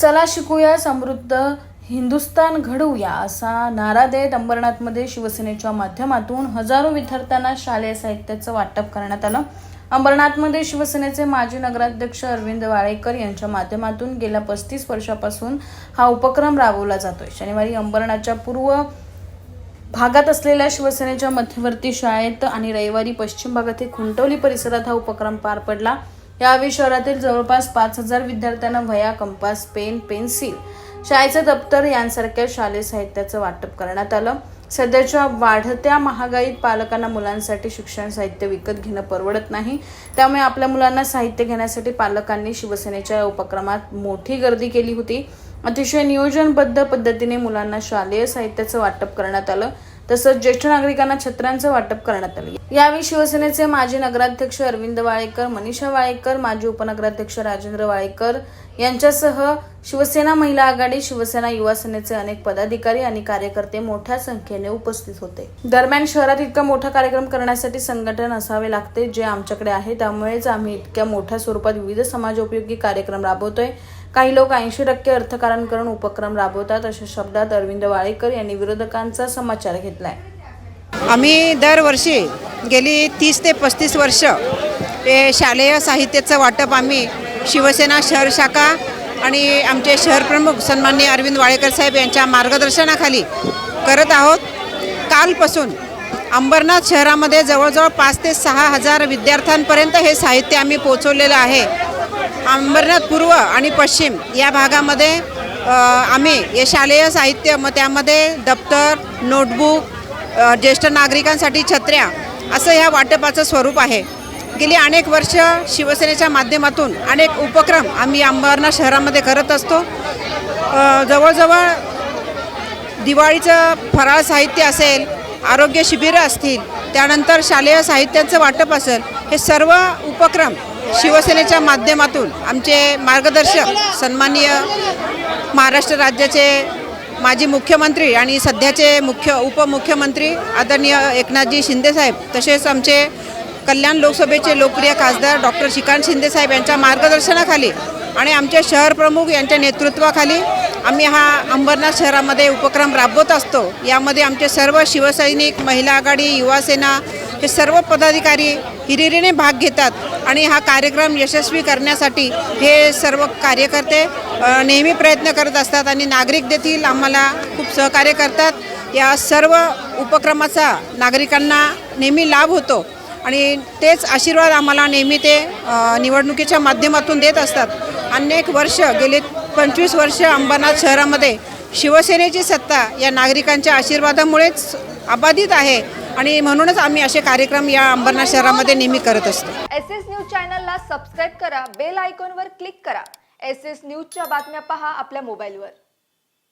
चला शिकूया समृद्ध हिंदुस्तान घडवूया असा नारा देत अंबरनाथमध्ये शिवसेनेच्या माध्यमातून हजारो विद्यार्थ्यांना शालेय साहित्याचं वाटप करण्यात आलं. अंबरनाथमध्ये शिवसेनेचे माजी नगराध्यक्ष अरविंद वाळेकर यांच्या माध्यमातून गेल्या पस्तीस वर्षापासून हा उपक्रम राबवला जातोय. शनिवारी अंबरनाथच्या पूर्व भागात असलेल्या शिवसेनेच्या मध्यवर्ती शाळेत आणि रविवारी पश्चिम भागातील खुंटवली परिसरात हा उपक्रम पार पडला. यावेळी शहरातील जवळपास पाच हजार विद्यार्थ्यांना वह्या कंपास पेन पेन्सिल शाळेचं दप्तर यांसारख्या शालेय साहित्याचं वाटप करण्यात आलं. सध्याच्या वाढत्या महागाईत पालकांना मुलांसाठी शिक्षण साहित्य विकत घेणं परवडत नाही. त्यामुळे आपल्या मुलांना साहित्य घेण्यासाठी पालकांनी शिवसेनेच्या या उपक्रमात मोठी गर्दी केली होती. अतिशय नियोजनबद्ध पद्धतीने मुलांना शालेय साहित्याचं वाटप करण्यात आलं. तसंच ज्येष्ठ नागरिकांना छत्र्यांचं वाटप करण्यात आलं. यावेळी शिवसेनेचे माजी नगराध्यक्ष अरविंद वाळेकर मनीषा वाळेकर माजी उपनगराध्यक्ष राजेंद्र वाळेकर यांच्यासह शिवसेना महिला आघाडी शिवसेना युवा सेनेचे अनेक पदाधिकारी आणि कार्यकर्ते मोठ्या संख्येने उपस्थित होते. दरम्यान शहरात इतका मोठा कार्यक्रम करण्यासाठी संघटन असावे लागते जे आमच्याकडे आहे. त्यामुळेच आम्ही इतक्या मोठ्या स्वरूपात विविध समाजोपयोगी कार्यक्रम राबवतोय. काही लोक ऐंशी टक्के अर्थकारण करून उपक्रम राबवतात अशा शब्दात अरविंद वाळेकर यांनी विरोधकांचा समाचार घेतलाय. आम्ही दरवर्षी गेली तीस ते पस्तीस वर्ष हे शालेय साहित्याचं वाटप आम्ही शिवसेना शहर शाखा आणि आमचे शहरप्रमुख सन्माननीय अरविंद वाळेकर साहेब यांच्या मार्गदर्शनाखाली करत आहोत. कालपासून अंबरनाथ शहरामध्ये जवळजवळ पाच ते सहा हजार विद्यार्थ्यांपर्यंत हे साहित्य आम्ही पोचवलेलं आहे. अंबरनाथ पूर्व आणि पश्चिम या भागामध्ये आम्ही हे शालेय साहित्य मग त्यामध्ये दप्तर नोटबुक ज्येष्ठ नागरिकांसाठी छत्र्या असं ह्या वाटपाचं स्वरूप आहे. गेली अनेक वर्ष शिवसेनेच्या माध्यमातून अनेक उपक्रम आम्ही अंबरनाथ शहरामध्ये करत असतो. जवळजवळ दिवाळीचं फराळ साहित्य असेल आरोग्य शिबिरं असतील त्यानंतर शालेय साहित्याचं वाटप असेल हे सर्व उपक्रम शिवसेनेच्या माध्यमातून आमचे मार्गदर्शक सन्माननीय महाराष्ट्र राज्याचे माजी मुख्यमंत्री आणि सध्याचे मुख्य उपमुख्यमंत्री आदरणीय एकनाथजी शिंदेसाहेब तसेच आमचे कल्याण लोकसभेचे लोकप्रिय खासदार डॉक्टर श्रीकांत शिंदेसाहेब यांच्या मार्गदर्शनाखाली आणि आमचे शहर प्रमुख यांच्या नेतृत्वाखाली आम्ही हा अंबरनाथ शहरामध्ये उपक्रम राबवत असतो. यामध्ये आमचे सर्व शिवसैनिक महिला आघाडी युवासेना हे सर्व पदाधिकारी हिरिरीने भाग घेतात आणि हा कार्यक्रम यशस्वी करण्यासाठी हे सर्व कार्यकर्ते नेहमी प्रयत्न करत असतात आणि नागरिक देखील आम्हाला खूप सहकार्य करतात. या सर्व उपक्रमाचा नागरिकांना नेहमी लाभ होतो आणि तेच आशीर्वाद आम्हाला नेहमी ते निवडणुकीच्या माध्यमातून देत असतात. अनेक वर्ष गेले पंचवीस वर्ष अंबरनाथ शहरामध्ये शिवसेनेची सत्ता या नागरिकांच्या आशीर्वादामुळेच अबाधित आहे. आणि म्हणूनच आम्ही असे कार्यक्रम या अंबरनाथ शहरामध्ये नेहमी करत असतो. एस एस न्यूज चॅनलला सबस्क्राईब करा बेल आयकॉनवर क्लिक करा. एस एस न्यूजच्या बातम्या पहा आपल्या मोबाईलवर.